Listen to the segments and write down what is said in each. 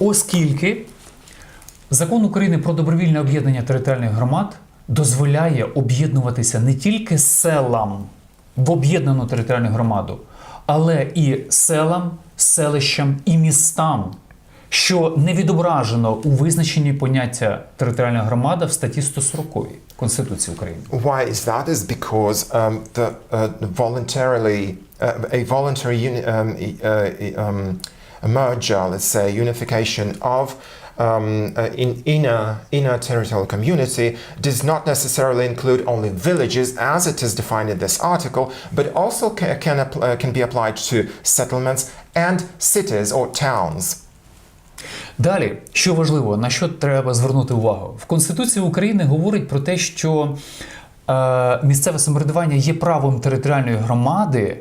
Оскільки закон України про добровільне об'єднання територіальних громад дозволяє об'єднуватися не тільки селам в об'єднану територіальну громаду, але і селам, селищам і містам, що не відображено у визначенні поняття територіальна громада в статті 140 Конституції України. Why is that? Is because um, the uh, voluntarily uh, a voluntary um, e- uh, um, a merger, let's say, unification of um, uh, in inner inner territorial community does not necessarily include only villages as it is defined in this article, but also ca- can uh, can be applied to settlements and cities or towns. Далі, що важливо, на що треба звернути увагу? В Конституції України говорить про те, що е, місцеве самоврядування є правом територіальної громади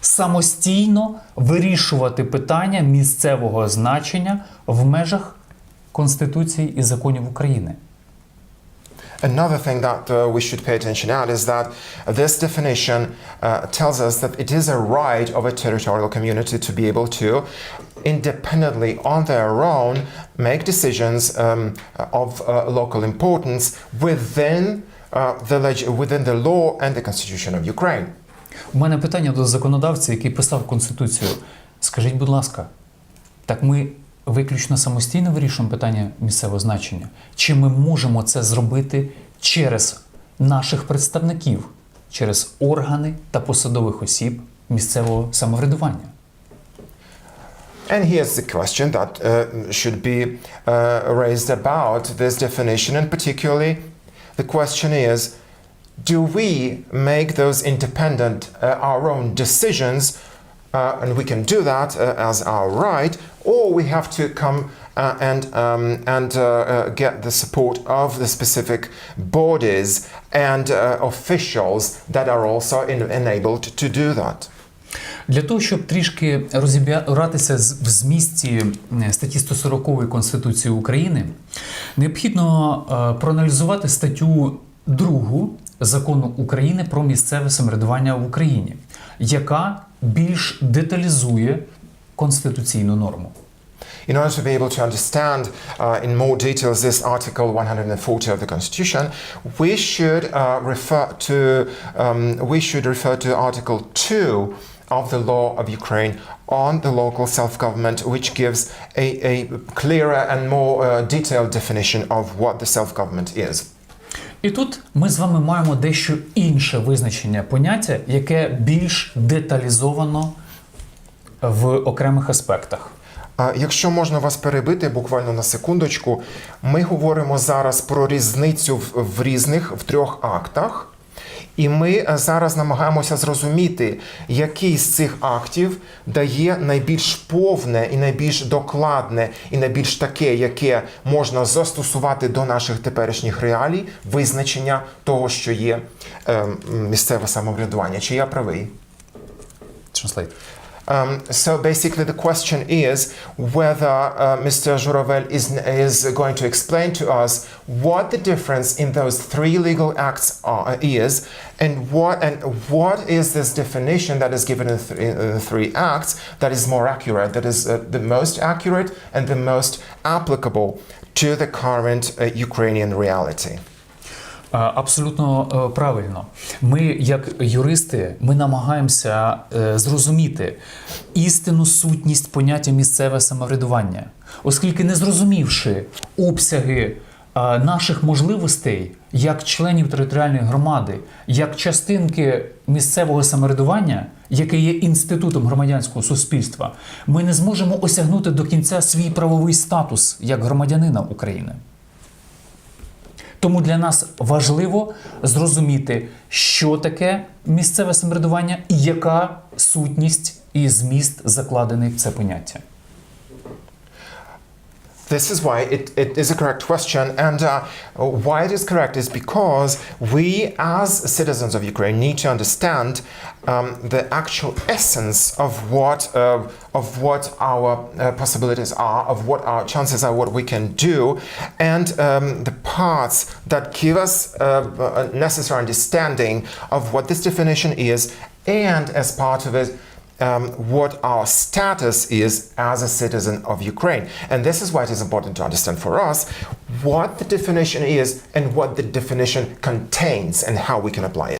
самостійно вирішувати питання місцевого значення в межах Конституції і законів України. Another thing that uh, we should pay attention at is that this definition uh, tells us that it is a right of a territorial community to be able to independently on their own make decisions um, of uh, local importance within uh, the within the law and the constitution of Ukraine. У мене питання до законодавця, який писав Конституцію. Скажіть, будь ласка, так ми виключно самостійно вирішуємо питання місцевого значення? Чи ми можемо це зробити через наших представників, через органи та посадових осіб місцевого самоврядування? And here's the question that uh, should be uh, raised about this definition, and particularly the question is do we make those independent, uh, our own decisions, uh, and we can do that uh, as our right, or we have to come uh, and, um, and uh, uh, get the support of the specific bodies and uh, officials that are also in- enabled to do that. Для того, щоб трішки розібратися в змісті е, статті 140 Конституції України, необхідно е, проаналізувати статтю 2 закону України про місцеве самоврядування в Україні, яка більш деталізує конституційну норму. In order to be able to understand uh, in more details this Article 140 of the Constitution, we should uh, refer to um, we should refer to Article 2 of the law of Ukraine on the local self-government, which gives a, a clearer and more uh, detailed definition of what the self-government is. І тут ми з вами маємо дещо інше визначення поняття, яке більш деталізовано в окремих аспектах. А Якщо можна вас перебити буквально на секундочку, ми говоримо зараз про різницю в, різних в трьох актах. І ми е, зараз намагаємося зрозуміти, який з цих актів дає найбільш повне і найбільш докладне, і найбільш таке, яке можна застосувати до наших теперішніх реалій, визначення того, що є е, місцеве самоврядування. Чи я правий? Translate. Um, so basically, the question is whether uh, Mr. Juravel is, is going to explain to us what the difference in those three legal acts are, is, and what and what is this definition that is given in, th- in the three acts that is more accurate, that is uh, the most accurate and the most applicable to the current uh, Ukrainian reality. Абсолютно е, правильно. Ми, як юристи, ми намагаємося е, зрозуміти істинну сутність поняття місцеве самоврядування, оскільки не зрозумівши обсяги е, наших можливостей як членів територіальної громади, як частинки місцевого самоврядування, яке є інститутом громадянського суспільства, ми не зможемо осягнути до кінця свій правовий статус як громадянина України. Тому для нас важливо зрозуміти, що таке місцеве самоврядування і яка сутність і зміст закладений в це поняття. This is why it, it is a correct question, and uh, why it is correct is because we, as citizens of Ukraine, need to understand um, the actual essence of what uh, of what our uh, possibilities are, of what our chances are, what we can do, and um, the parts that give us uh, a necessary understanding of what this definition is, and as part of it, um, what our status is as a citizen of Ukraine. And this is why it is important to understand for us what the definition is and what the definition contains and how we can apply it.